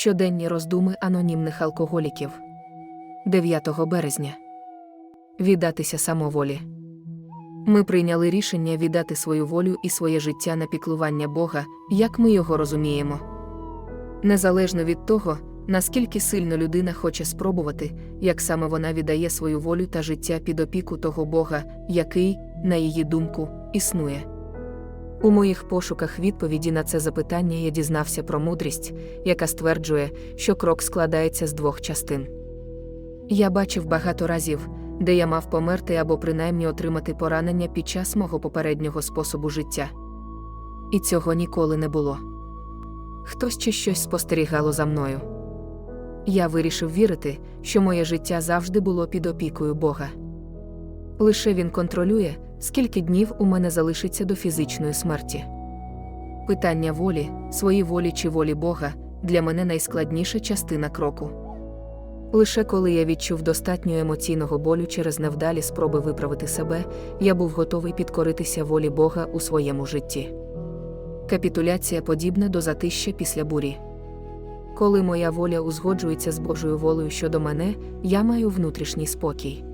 Щоденні роздуми анонімних алкоголіків. 9 березня. Віддатися самоволі. Ми прийняли рішення віддати свою волю і своє життя на піклування Бога, як ми його розуміємо. Незалежно від того, наскільки сильно людина хоче спробувати, як саме вона віддає свою волю та життя під опіку того Бога, який, на її думку, існує. У моїх пошуках відповіді на це запитання я дізнався про мудрість, яка стверджує, що крок складається з двох частин. Я бачив багато разів, де я мав померти або принаймні отримати поранення під час мого попереднього способу життя. І цього ніколи не було. Хтось чи щось спостерігало за мною. Я вирішив вірити, що моє життя завжди було під опікою Бога. Лише він контролює, скільки днів у мене залишиться до фізичної смерті. Питання волі, свої волі чи волі Бога для мене найскладніша частина кроку. Лише коли я відчув достатньо емоційного болю через невдалі спроби виправити себе, я був готовий підкоритися волі Бога у своєму житті. Капітуляція подібна до затища після бурі. Коли моя воля узгоджується з Божою волею щодо мене, я маю внутрішній спокій.